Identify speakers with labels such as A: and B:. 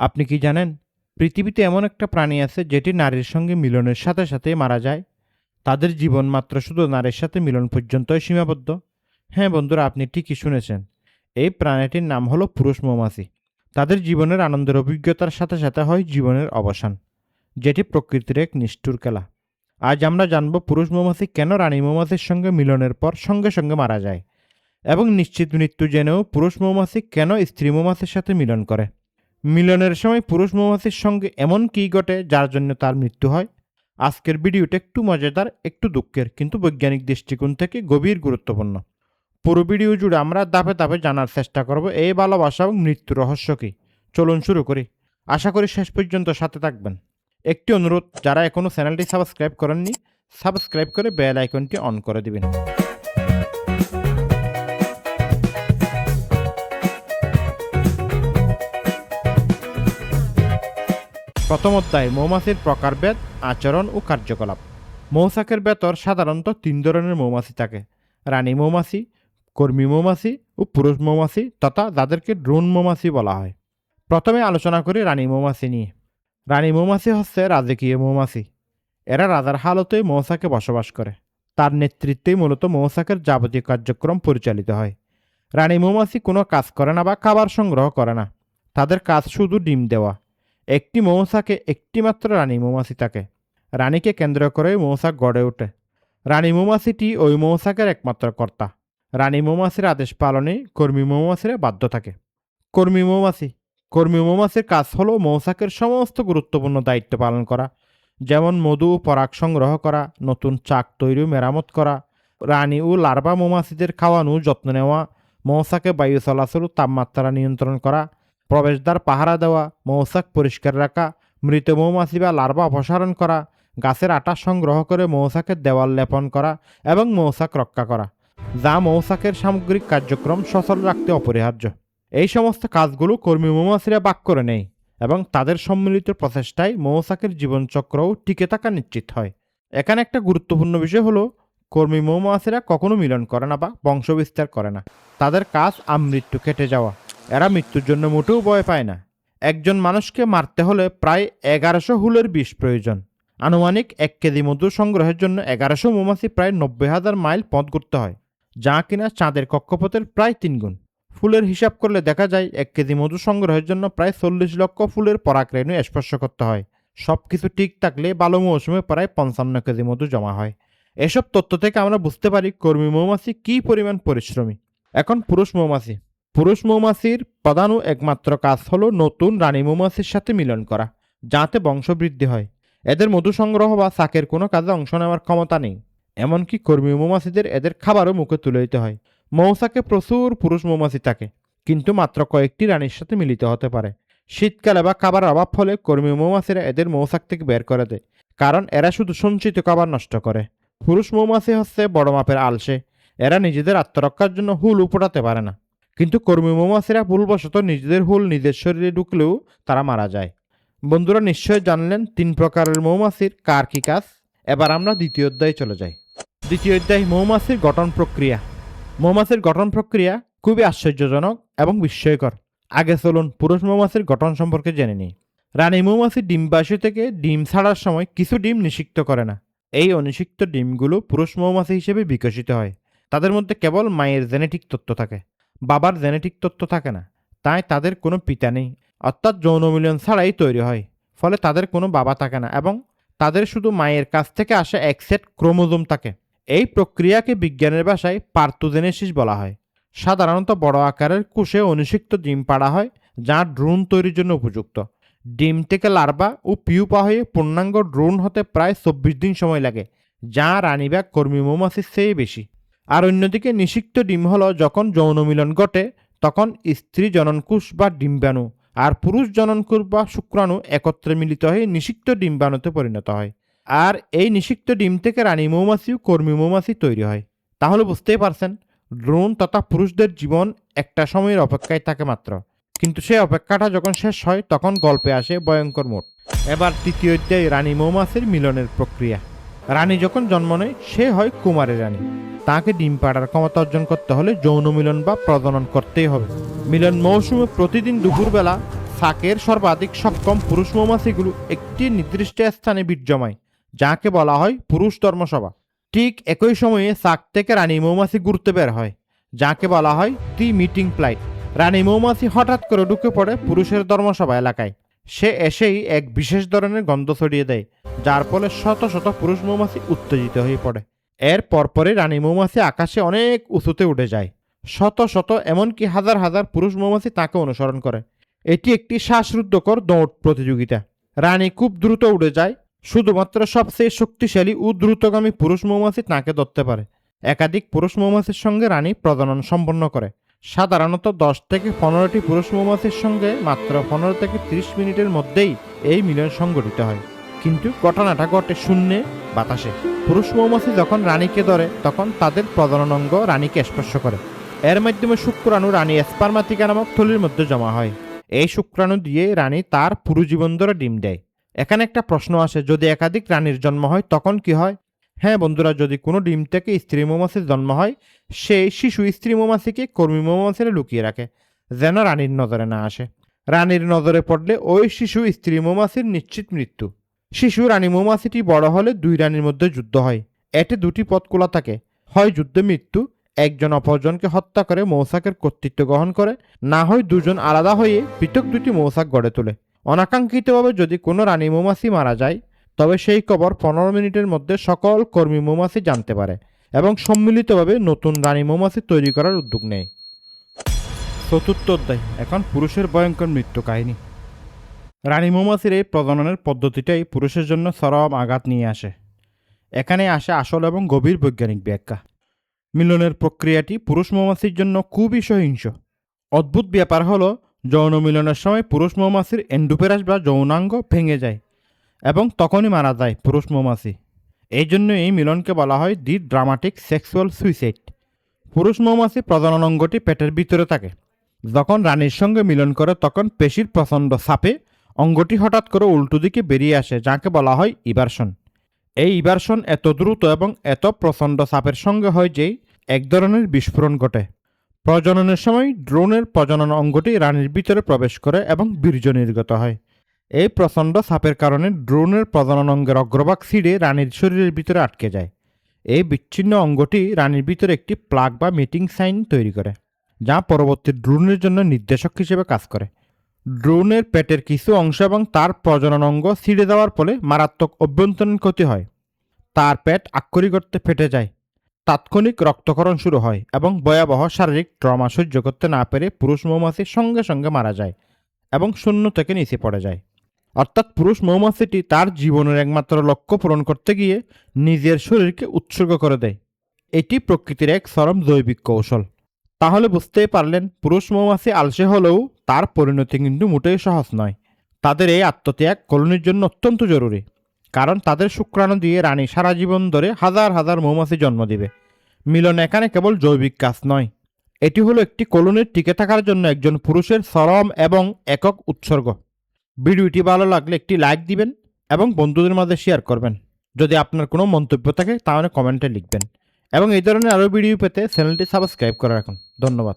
A: আপনি কি জানেন, পৃথিবীতে এমন একটা প্রাণী আছে যেটি নারীর সঙ্গে মিলনের সাথে সাথে মারা যায়। তাদের জীবন মাত্র শুধু নারীর সাথে মিলন পর্যন্তই সীমাবদ্ধ। হ্যাঁ বন্ধুরা, আপনি ঠিকই শুনেছেন। এই প্রাণীটির নাম হলো পুরুষ মৌমাছি। তাদের জীবনের আনন্দের অভিজ্ঞতার সাথে সাথে হয় জীবনের অবসান, যেটি প্রকৃতির এক নিষ্ঠুর খেলা। আজ আমরা জানব পুরুষ মৌমাছি কেন রানী মৌমাছির সঙ্গে মিলনের পর সঙ্গে সঙ্গে মারা যায়, এবং নিশ্চিত মৃত্যু জেনেও পুরুষ মৌমাছি কেন স্ত্রী মৌমাছির সাথে মিলন করে। মিলনের সময় পুরুষ মৌমাছির সঙ্গে এমন কী ঘটে যার জন্য তার মৃত্যু হয়? আজকের ভিডিওটা একটু মজাদার, একটু দুঃখের, কিন্তু বৈজ্ঞানিক দৃষ্টিকোণ থেকে গভীর গুরুত্বপূর্ণ। পুরো ভিডিও জুড়ে আমরা ধাপে ধাপে জানার চেষ্টা করব এই ভালোবাসা এবং মৃত্যু রহস্য কী। চলুন শুরু করি। আশা করি শেষ পর্যন্ত সাথে থাকবেন। একটি অনুরোধ, যারা এখনও চ্যানেলটি সাবস্ক্রাইব করেননি, সাবস্ক্রাইব করে বেল আইকনটি অন করে দিবেন। প্রথম অধ্যায় মৌমাছির প্রকারভেদ, আচরণ ও কার্যকলাপ। মৌচাকের বেতর সাধারণত তিন ধরনের মৌমাছি থাকে। রানী মৌমাছি, কর্মী মৌমাছি ও পুরুষ মৌমাছি তথা যাদেরকে ড্রোন মৌমাছি বলা হয়। প্রথমে আলোচনা করি রানী মৌমাছি নিয়ে। রানী মৌমাছি হচ্ছে রাজকীয় মৌমাছি। এরা রাজার হালতেই মৌচাকে বসবাস করে। তার নেতৃত্বেই মূলত মৌচাকের যাবতীয় কার্যক্রম পরিচালিত হয়। রানী মৌমাছি কোনো কাজ করে না বা খাবার সংগ্রহ করে না। তাদের কাজ শুধু ডিম দেওয়া। একটি মৌচাকে একটি মাত্র রানী মৌমাছি থাকে। রানীকে কেন্দ্র করে মৌচাক গড়ে ওঠে। রানী মৌমাছিটি ওই মৌচাকের একমাত্র কর্তা। রানী মৌমাছির আদেশ পালনে কর্মী মৌমাছিরা বাধ্য থাকে। কর্মী মৌমাছি। কর্মী মৌমাছির কাজ হলো মৌচাকের সমস্ত গুরুত্বপূর্ণ দায়িত্ব পালন করা, যেমন মধু, পরাগ সংগ্রহ করা, নতুন চাক তৈরি, মেরামত করা, রানী ও লার্ভা মৌমাছিদের খাওয়ানো, যত্ন নেওয়া, মৌচাকে বায়ু চলাচল তাপমাত্রা নিয়ন্ত্রণ করা প্রবেশদ্বার পাহারা দেওয়া, মৌচাক পরিষ্কার রাখা, মৃত মৌমাছি বা লার্ভা অপসারণ করা, গাছের আটা সংগ্রহ করে মৌচাকের দেওয়াল লেপন করা এবং মৌচাক রক্ষা করা, যা মৌচাকের সামগ্রিক কার্যক্রম সচল রাখতে অপরিহার্য। এই সমস্ত কাজগুলো কর্মী মৌমাছিরা বাক করে নেয় এবং তাদের সম্মিলিত প্রচেষ্টায় মৌচাকের জীবনচক্রও টিকে থাকা নিশ্চিত হয়। এখানে একটা গুরুত্বপূর্ণ বিষয় হলো, কর্মী মৌমাছিরা কখনো মিলন করে না বা বংশবিস্তার করে না। তাদের কাজ আমৃত্যু কেটে যাওয়া। এরা মৃত্যুর জন্য মোটেও ভয় পায় না। একজন মানুষকে মারতে হলে প্রায় এগারোশো হুলের বিষ প্রয়োজন। আনুমানিক এক কেজি মধু সংগ্রহের জন্য এগারোশো মৌমাছি প্রায় নব্বই হাজার মাইল পথ করতে হয়, যা কিনা চাঁদের কক্ষপথের প্রায় তিন গুণ। ফুলের হিসাব করলে দেখা যায়, এক কেজি মধু সংগ্রহের জন্য প্রায় চল্লিশ লক্ষ ফুলের পরাগরেণু স্পর্শ করতে হয়। সব কিছু ঠিক থাকলে ভালো মৌসুমে প্রায় পঞ্চান্ন কেজি মধু জমা হয়। এসব তথ্য থেকে আমরা বুঝতে পারি কর্মী মৌমাছি কী পরিমাণ পরিশ্রমী। এখন পুরুষ মৌমাছি। পুরুষ মৌমাছির প্রধান একমাত্র কাজ হল নতুন রানী মৌমাছির সাথে মিলন করা, যাতে বংশবৃদ্ধি হয়। এদের মধু সংগ্রহ বা চাকের কোনো কাজে অংশ নেওয়ার ক্ষমতা নেই। এমনকি কর্মী মৌমাছিদের এদের খাবারও মুখে তুলে দিতে হয়। মৌচাকে প্রচুর পুরুষ মৌমাছি থাকে, কিন্তু মাত্র কয়েকটি রানীর সাথে মিলিত হতে পারে। শীতকালে বা খাবার অভাব ফলে কর্মী মৌমাছিরা এদের মৌচাক থেকে বের করে দেয়, কারণ এরা শুধু সঞ্চিত খাবার নষ্ট করে। পুরুষ মৌমাছি হচ্ছে বড় মাপের আলসে, এরা নিজেদের আত্মরক্ষার জন্য হুল উপটাতে পারে না। কিন্তু কর্মী মৌমাছিরা ভুলবশত নিজেদের হুল নিজের শরীরে ঢুকলেও তারা মারা যায়। বন্ধুরা নিশ্চয় জানলেন তিন প্রকারের মৌমাছির কার কি কাজ? এবার আমরা দ্বিতীয় অধ্যায়ে চলে যাই। দ্বিতীয় অধ্যায়, মৌমাছির গঠন প্রক্রিয়া। মৌমাছির গঠন প্রক্রিয়া খুবই আশ্চর্যজনক এবং বিস্ময়কর। আগে চলুন পুরুষ মৌমাছির গঠন সম্পর্কে জেনে নিই। রানী মৌমাছি ডিমবাসী থেকে ডিম ছাড়ার সময় কিছু ডিম নিষিক্ত করে না। এই অনিষিক্ত ডিমগুলো পুরুষ মৌমাছি হিসেবে বিকশিত হয়। তাদের মধ্যে কেবল মায়ের জেনেটিক তথ্য থাকে। বাবার জেনেটিক তথ্য থাকে না, তাই তাদের কোনো পিতা নেই। অর্থাৎ যৌন মিলন ছাড়াই তৈরি হয়, ফলে তাদের কোনো বাবা থাকে না এবং তাদের শুধু মায়ের কাছ থেকে আসা এক সেট ক্রোমোজোম থাকে। এই প্রক্রিয়াকে বিজ্ঞানের ভাষায় পার্থোজেনেসিস বলা হয়। সাধারণত বড় আকারের কোষে অনুষিক্ত ডিম পাড়া হয়, যা ড্রোন তৈরির জন্য উপযুক্ত। ডিম থেকে লার্ভা ও পিউপা হয়ে পূর্ণাঙ্গ ড্রোন হতে প্রায় চব্বিশ দিন সময় লাগে, যা রানীবাগ কর্মী মৌমাছির চেয়ে বেশি। আর অন্যদিকে নিষিক্ত ডিম হল যখন যৌন মিলন ঘটে, তখন স্ত্রী জননকোষ বা ডিম্বাণু আর পুরুষ জননকোষ বা শুক্রাণু একত্রে মিলিত হয়ে নিষিক্ত ডিম্বাণুতে পরিণত হয়। আর এই নিষিক্ত ডিম থেকে রানী মৌমাছি ও কর্মী মৌমাছি তৈরি হয়। তাহলে বুঝতেই পারছেন ড্রোন তথা পুরুষদের জীবন একটা সময়ের অপেক্ষায় থাকে মাত্র। কিন্তু সেই অপেক্ষাটা যখন শেষ হয়, তখন গল্পে আসে ভয়ঙ্কর মোট। এবার তৃতীয় অধ্যায় রানী মৌমাছির মিলনের প্রক্রিয়া। রানী যখন জন্ম নেয়, সে হয় কুমারী রানী। তাকে ডিম পাড়ার ক্ষমতা অর্জন করতে হলে যৌন মিলন বা প্রজনন করতেই হবে। মিলন মৌসুমে প্রতিদিন দুপুরবেলা সাকের সর্বাধিক সক্ষম পুরুষ মৌমাছিগুলো একটি নির্দিষ্ট স্থানে বীর জমায়, যাকে বলা হয় পুরুষ ধর্মসভা। ঠিক একই সময়ে সাক থেকে রানী মৌমাছি ঘুরতে বের হয়, যাকে বলা হয় দি মিটিং প্লাইট। রানী মৌমাছি হঠাৎ করে ঢুকে পড়ে পুরুষের ধর্মসভা এলাকায়। সে এসেই এক বিশেষ ধরনের গন্ধ ছড়িয়ে দেয়, যার ফলে শত শত পুরুষ মৌমাছি উত্তেজিত হয়ে পড়ে। এর পরপরই রানী মৌমাছি আকাশে অনেক উঁচুতে উঠে যায়। শত শত, এমনকি হাজার হাজার পুরুষ মৌমাছি তাকে অনুসরণ করে। এটি একটি শ্বাসরুদ্ধকর দৌড় প্রতিযোগিতা। রানী খুব দ্রুত উড়ে যায়। শুধুমাত্র সবচেয়ে শক্তিশালী ও দ্রুতগামী পুরুষ মৌমাছি তাকে ধরতে পারে। একাধিক পুরুষ মৌমাছির সঙ্গে রানী প্রজনন সম্পন্ন করে। সাধারণত দশ থেকে পনেরোটি পুরুষ মৌমাছির সঙ্গে মাত্র পনেরো থেকে ত্রিশ মিনিটের মধ্যেই এই মিলন সংঘটিত হয়। কিন্তু ঘটনাটা ঘটে শূন্যে, বাতাসে। পুরুষ মৌমাছি যখন রানীকে ধরে, তখন তাদের প্রজনন অঙ্গ রানীকে স্পর্শ করে। এর মাধ্যমে শুক্রাণু রানী স্পার্মাতিকা নামক থলির মধ্যে জমা হয়। এই শুক্রাণু দিয়ে রানী তার পুরো জীবন ধরে ডিম দেয়। এখানে একটা প্রশ্ন আসে, যদি একাধিক রানীর জন্ম হয়, তখন কি হয়? হ্যাঁ বন্ধুরা, যদি কোনো ডিম থেকে স্ত্রী মৌমাছির জন্ম হয়, সেই শিশু স্ত্রী মৌমাছিকে কর্মী মৌমাছিরা লুকিয়ে রাখে, যেন রানীর নজরে না আসে। রানীর নজরে পড়লে ওই শিশু স্ত্রী মৌমাছির নিশ্চিত মৃত্যু। শিশু রানী মৌমাছিটি বড় হলে দুই রানীর মধ্যে যুদ্ধ হয়। এতে দুটি পথ খোলা থাকে। হয় যুদ্ধে মৃত্যু, একজন অপরজনকে হত্যা করে মৌসাকের কর্তৃত্ব গ্রহণ করে, না হয় দুজন আলাদা হয়ে পৃথক দুটি মৌসাক গড়ে তোলে। অনাকাঙ্ক্ষিতভাবে যদি কোনো রানী মৌমাছি মারা যায়, তবে সেই খবর পনেরো মিনিটের মধ্যে সকল কর্মী মৌমাছি জানতে পারে এবং সম্মিলিতভাবে নতুন রানী মৌমাছি তৈরি করার উদ্যোগ নেয়। চতুর্থ অধ্যায়, এখন পুরুষের ভয়ঙ্কর মৃত্যু কাহিনী। রানী মৌমাছির এই প্রজননের পদ্ধতিটাই পুরুষের জন্য চরম আঘাত নিয়ে আসে। এখানে আসে আসল এবং গভীর বৈজ্ঞানিক ব্যাখ্যা। মিলনের প্রক্রিয়াটি পুরুষ মৌমাছির জন্য খুবই সহিংস। অদ্ভুত ব্যাপার হলো, যৌন মিলনের সময় পুরুষ মৌমাছির এন্ডুপেরাস বা যৌনাঙ্গ ভেঙে যায় এবং তখনই মারা যায় পুরুষ মৌমাছি। এই জন্য এই মিলনকে বলা হয় দি ড্রামাটিক সেক্সুয়াল সুইসাইড। পুরুষ মৌমাছি প্রজনন অঙ্গটি পেটের ভিতরে থাকে। যখন রানীর সঙ্গে মিলন করে, তখন পেশির প্রচণ্ড চাপে অঙ্গটি হঠাৎ করে উল্টো দিকে বেরিয়ে আসে, যাকে বলা হয় ইভারশন এই ইভারশন এত দ্রুত এবং এত প্রচণ্ড চাপের সঙ্গে হয় যে এক ধরনের বিস্ফোরণ ঘটে। প্রজননের সময় ড্রোনের প্রজনন অঙ্গটি রানীর ভিতরে প্রবেশ করে এবং বীর্য নির্গত হয়। এই প্রচণ্ড চাপের কারণে ড্রোনের প্রজনন অঙ্গের অগ্রভাগ ছিঁড়ে রানীর শরীরের ভিতরে আটকে যায়। এই বিচ্ছিন্ন অঙ্গটি রানীর ভিতরে একটি প্লাগ বা মিটিং সাইন তৈরি করে, যা পরবর্তী ড্রোনের জন্য নির্দেশক হিসেবে কাজ করে। ড্রোনের পেটের কিছু অংশ এবং তার প্রজনন অঙ্গ ছিঁড়ে দেওয়ার ফলে মারাত্মক অভ্যন্তরীণ ক্ষতি হয়। তার পেট আক্ষরিক অর্থে ফেটে যায়। তাৎক্ষণিক রক্তকরণ শুরু হয় এবং ভয়াবহ শারীরিক ট্রমা সহ্য করতে না পেরে পুরুষ মৌমাছি সঙ্গে সঙ্গে মারা যায় এবং শূন্য থেকে নিচে পড়ে যায়। অর্থাৎ পুরুষ মৌমাছিটি তার জীবনের একমাত্র লক্ষ্য পূরণ করতে গিয়ে নিজের শরীরকে উৎসর্গ করে দেয়। এটি প্রকৃতির এক চরম জৈবিক কৌশল। তাহলে বুঝতেই পারলেন, পুরুষ মৌমাছি আলসে হলেও তার পরিণতি কিন্তু মোটেই সহজ নয়। তাদের এই আত্মত্যাগ কলোনির জন্য অত্যন্ত জরুরি, কারণ তাদের শুক্রাণু দিয়ে রানী সারা জীবন ধরে হাজার হাজার মৌমাছি জন্ম দিবে। মিলন এখানে কেবল জৈবিক কাজ নয়। এটি হলো একটি কলোনির টিকে থাকার জন্য একজন পুরুষের চরম এবং একক উৎসর্গ। ভিডিওটি ভালো লাগলে একটি লাইক দিবেন এবং বন্ধুদের মাঝে শেয়ার করবেন। যদি আপনার কোনো মন্তব্য থাকে, তাহলে কমেন্টে লিখবেন। এবং এই ধরনের আরও ভিডিও পেতে চ্যানেলটি সাবস্ক্রাইব করে রাখুন। ধন্যবাদ।